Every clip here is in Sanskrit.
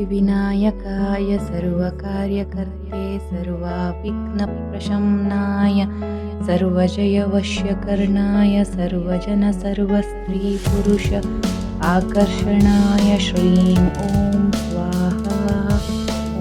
सिद्धिविनायकाय सर्वकार्यकर्ते सर्वाविघ्नप्रशमनाय सर्वजयवश्यकर्णाय सर्वजनसर्वस्त्रीपुरुष आकर्षणाय श्रीं ॐ स्वाहा।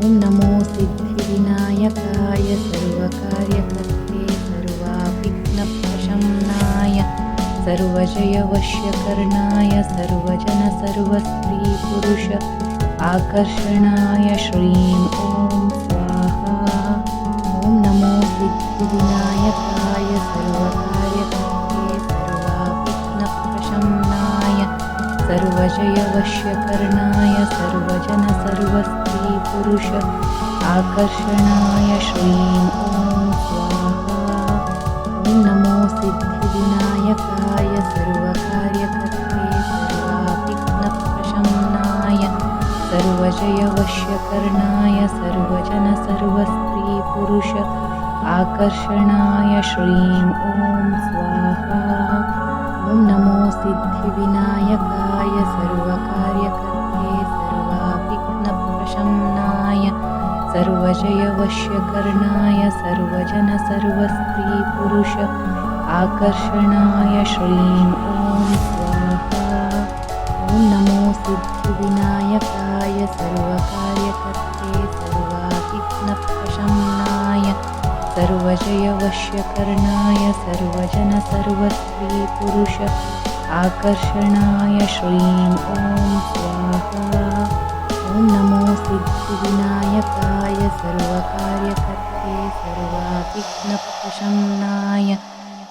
ॐ नमो सिद्धिविनायकाय सर्वकार्यकर्ते सर्वाविघ्नप्रशमनाय सर्वजयवश्यकर्णाय सर्वजनसर्वस्त्रीपुरुष आकर्षणाय श्रीं ॐ स्वाहा। ॐ नमो सिद्धिविनायकाय सर्वकार्यकर्ते सर्वाविघ्नप्रशमनाय सर्वजयवश्यकर्णाय सर्वजनसर्वस्त्रीपुरुष आकर्षणाय श्रीं ॐ स्वाहा। ॐ नमो सिद्धिविनायकाय सर्वकार्यकर्ते सर्वजयवश्यकर्णाय सर्वजनसर्वस्त्रीपुरुष आकर्षणाय श्रीं ॐ स्वाहा। ॐ नमो सिद्धिविनायकाय सर्वकार्यकर्ते सर्वाविघ्नप्रशमनाय सर्वजयवश्यकर्णाय सर्वजनसर्वस्त्रीपुरुष आकर्षणाय श्रीं ॐ सिद्धिविनायकाय सर्वकार्यकर्ते सर्वाविघ्नप्रशमनाय सर्वजयवश्यकर्णाय सर्वजनसर्वस्त्रीपुरुष आकर्षणाय श्रीं ॐ स्वाहा। ॐ नमो सिद्धिविनायकाय सर्वकार्यकर्ते सर्वाविघ्नप्रशमनाय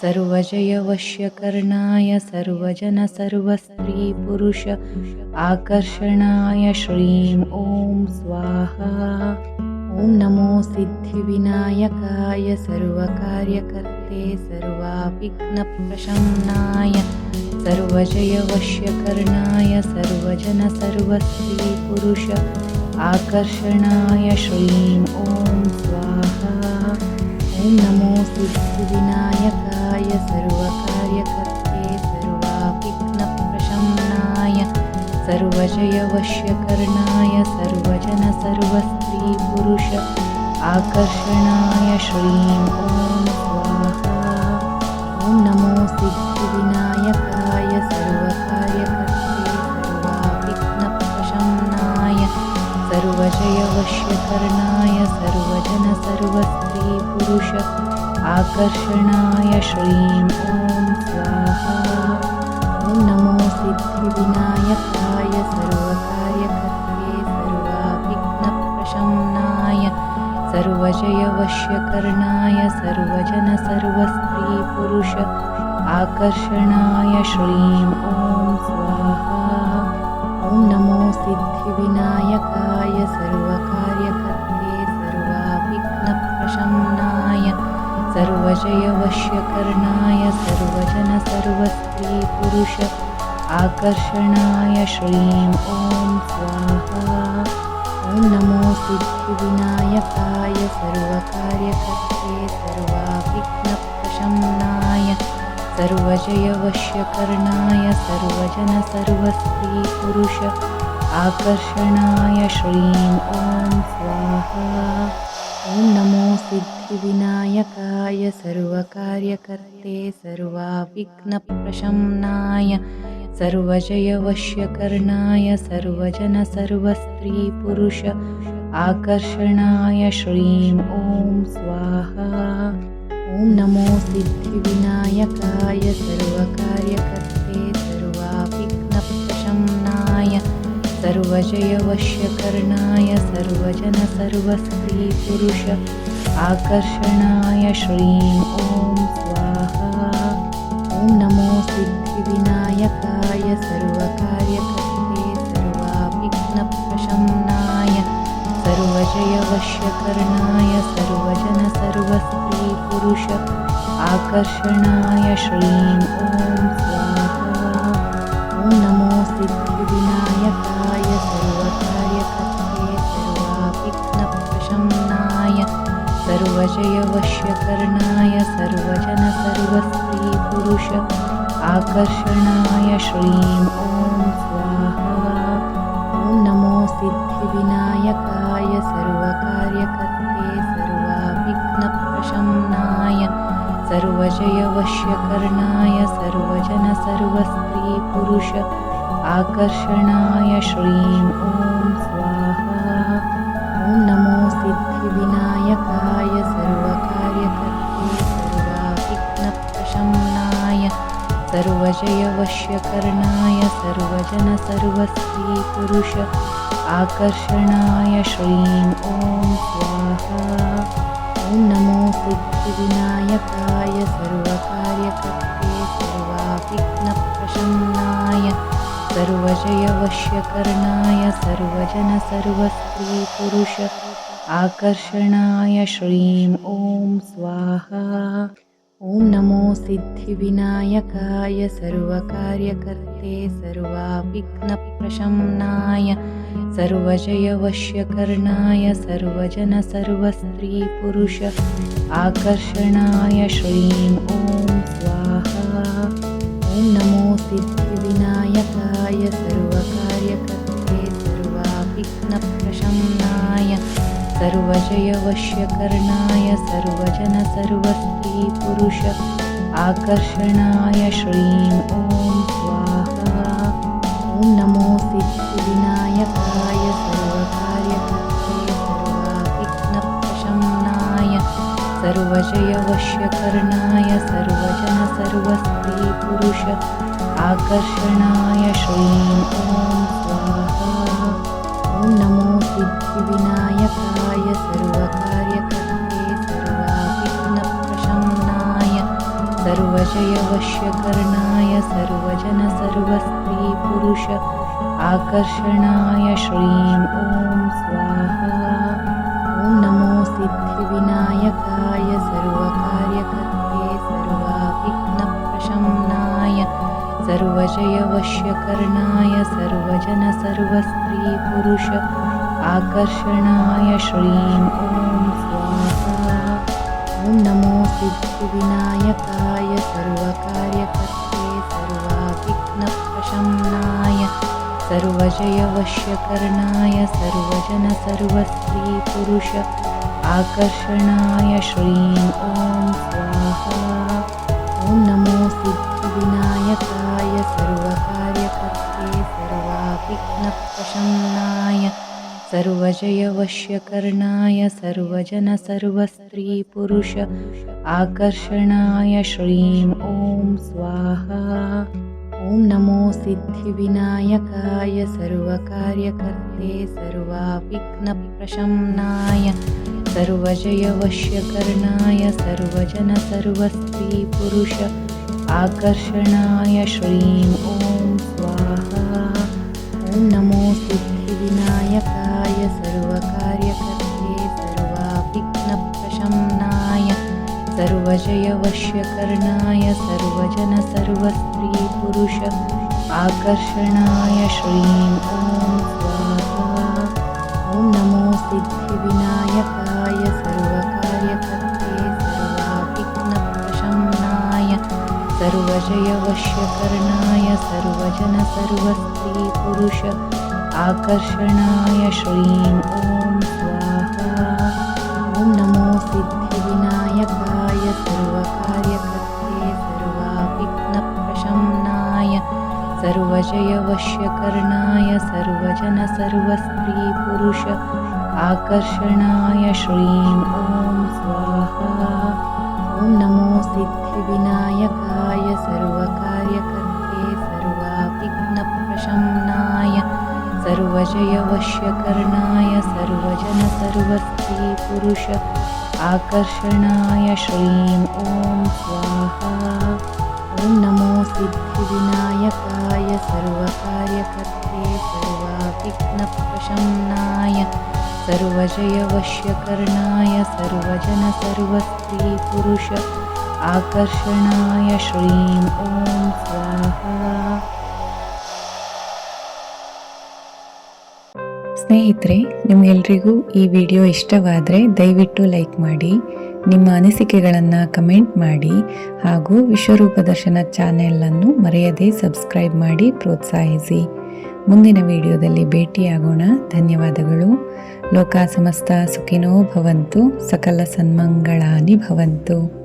सर्वजयवश्यकर्णाय सर्वजनसर्वस्त्रीपुरुष आकर्षणाय श्रीं ॐ स्वाहा। ॐ नमो सिद्धिविनायकाय सर्वकार्यकर्ते सर्वाविघ्नप्रशमनाय सर्वजयवश्यकर्णाय सर्वजनसर्वस्त्रीपुरुष आकर्षणाय श्रीं ॐ स्वाहा। ॐ नमो सिद्धिविनायकाय सर्वकार्यकर्ते सर्वाविघ्नप्रशमनाय सर्वजयवश्यकर्णाय सर्वजनसर्वस्त्रीपुरुष आकर्षणाय श्रीं स्वाहा। ॐ नमो सिद्धिविनायकाय सर्वकार्यकर्ते सर्वाविघ्नप्रशमनाय सर्वजयवश्यकर्णाय सर्वजनसर्वस्त्रीपुरुष आकर्षणाय श्रीं ॐ स्वाहा। ॐ नमो सिद्धिविनायकाय सर्वकार्यकर्ते सर्वाविघ्नप्रशमनाय सर्वजयवश्यकर्णाय सर्वजनसर्वस्त्रीपुरुष आकर्षणाय श्रीं ॐ स्वाहा। ॐ नमो सिद्धिविनायकाय सर्वकार्यकर्ते सर्वजयवश्यकर्णाय सर्वजनसर्वस्त्रीपुरुष आकर्षणाय श्रीं ॐ स्वाहा। ॐ नमो सिद्धिविनायकाय सर्वकार्यकर्ते सर्वाविघ्नप्रशमनाय सर्वजयवश्यकर्णाय सर्वजनसर्वस्त्रीपुरुष आकर्षणाय श्रीं ॐ स्वाहा ॐ नमो सिद्धिविनायकाय, सर्वकार्यकर्ते सर्वाविघ्नप्रशमनाय सर्वजयवश्यकर्णाय सर्वजनसर्वस्त्रीपुरुष आकर्षणाय श्रीं ॐ स्वाहा। ॐ नमो सिद्धिविनायकाय, सर्वकार्यकर्ते सर्वजयवश्यकर्णाय सर्वजनसर्वस्त्रीपुरुष आकर्षणाय श्रीं ॐ स्वाहा। ॐ नमो सिद्धिविनायकाय सर्वकार्यकर्ते सर्वाविघ्नप्रशमनाय सर्वजयवश्यकर्णाय सर्वजनसर्वस्त्रीपुरुष आकर्षणाय श्रीं ॐ स्वाहा सर्वजनसर्वस्त्रीपुरुष आकर्षणाय श्रीं ॐ स्वाहा। ॐ नमो सिद्धिविनायकाय सर्वकार्यकर्ते सर्वाविघ्नप्रशमनाय सर्वजयवश्यकर्णाय सर्वजनसर्वस्त्रीपुरुष आकर्षणाय श्रीं ॐ स्वाहा। ॐ नमो सिद्धिविनायकाय सर्वजयवश्यकर्णाय सर्वजनसर्वस्त्रीपुरुष आकर्षणाय श्रीं ॐ स्वाहा। ॐ नमो सिद्धिविनायकाय सर्वकार्यकर्ते सर्वाविघ्नप्रशमनाय सर्वजयवश्यकर्णाय सर्वजनसर्वस्त्रीपुरुष आकर्षणाय श्रीं ॐ स्वाहा ॐ नमो सिद्धिविनायकाय, सर्वकार्यकर्ते सर्वाविघ्नप्रशमनाय सर्वजयवश्यकर्णाय सर्वजनसर्वस्त्रीपुरुष आकर्षणाय श्रीं ॐ स्वाहा। ॐ नमो सिद्धिविनायकाय, सर्वकार्यकर्ते सर्वाविघ्नप्रशमनाय सर्वजयवश्यकर्णाय सर्वजनसर्वस्त्रीपुरुष आकर्षणाय श्रीं ॐ स्वाहा। ॐ नमो सिद्धिविनायकाय सर्वकार्यकर्ते सर्वाविघ्नप्रशमनाय सर्वजयवश्यकर्णाय सर्वजनसर्वस्त्रीपुरुष आकर्षणाय श्रीं ॐ स्वाहा। ॐ नमो सिद्धिविनायकाय सर्वकार्यकर्ते सर्वाविघ्नप्रशमनाय सर्वजयवश्यकर्णाय सर्वजनसर्वस्त्रीपुरुष आकर्षणाय श्रीं ॐ स्वाहा। ॐ नमो सिद्धिविनायकाय सर्वकार्यकर्ते सर्वाविघ्नप्रशमनाय सर्वजयवश्यकर्णाय सर्वजनसर्वस्त्रीपुरुष आकर्षणाय श्रीं ॐ स्वाहा। ॐ नमो सिद्धिविनायकाय सर्वकार्यकर्ते सर्वाविघ्नप्रशमनाय सर्वजयवश्यकर्णाय सर्वजनसर्वस्त्रीपुरुष आकर्षणाय श्रीं ॐ स्वाहा। ॐ नमो सिद्धिविनायकाय सर्वकार्यकर्ते सर्वाविघ्नप्रशमनाय सर्वजयवश्यकर्णाय सर्वजनसर्वस्त्रीपुरुष आकर्षणाय श्रीं ॐ स्वाहा। ॐ नमो सिद्धिविनायकाय सर्वकार्यकर्ते सर्वाविघ्नप्रशमनाय सर्वजयवश्यकर्णाय सर्वजनसर्वस्त्रीपुरुष आकर्षणाय श्रीं ॐ स्वाहा। ॐ नमो सिद्धिविनायकाय सर्वजयवश्यकर्णाय सर्वजनसर्वस्त्रीपुरुष आकर्षणाय श्रीं ॐ स्वाहा। ॐ नमो सिद्धिविनायकाय सर्वकार्यकर्ते सर्वाविघ्नप्रशमनाय सर्वजयवश्यकर्णाय सर्वजनसर्वस्त्रीपुरुष आकर्षणाय श्रीं ॐ स्वाहा सिद्धिविनायकाय सर्वकार्यकर्ते सर्वाविघ्नप्रशमनाय सर्वजयवश्यकर्णाय सर्वजनसर्वस्त्रीपुरुष आकर्षणाय श्रीं ॐ स्वाहा। ॐ नमो सिद्धिविनायकाय सर्वकार्यकर्ते सर्वाविघ्नप्रशमनाय सर्वजयवश्यकर्णाय सर्वजनसर्वस्त्रीपुरुष आकर्षणाय श्रीं ॐ स्वाहा। ॐ नमो सिद्धिविनायकाय सर्वकार्यकर्ते सर्वाविघ्नप्रशमनाय सर्वजयवश्यकर्णाय सर्वजनसर्वस्त्रीपुरुष आकर्षणाय श्रीं ॐ स्वाहा ಸ್ನೇಹಿತರೆ, ನಿಮಗೆಲ್ರಿಗೂ ಈ ವಿಡಿಯೋ ಇಷ್ಟವಾದರೆ ದಯವಿಟ್ಟು ಲೈಕ್ ಮಾಡಿ, ನಿಮ್ಮ ಅನಿಸಿಕೆಗಳನ್ನು ಕಮೆಂಟ್ ಮಾಡಿ ಹಾಗೂ ವಿಶ್ವರೂಪ ದರ್ಶನ ಚಾನೆಲನ್ನು ಮರೆಯದೆ ಸಬ್ಸ್ಕ್ರೈಬ್ ಮಾಡಿ ಪ್ರೋತ್ಸಾಹಿಸಿ. ಮುಂದಿನ ವಿಡಿಯೋದಲ್ಲಿ ಭೇಟಿಯಾಗೋಣ. ಧನ್ಯವಾದಗಳು. ಲೋಕ ಸಮಸ್ತ ಸುಖಿನೋ ಭವಂತು, ಸಕಲ ಸನ್ಮಂಗಳಾನಿ ಭವಂತು.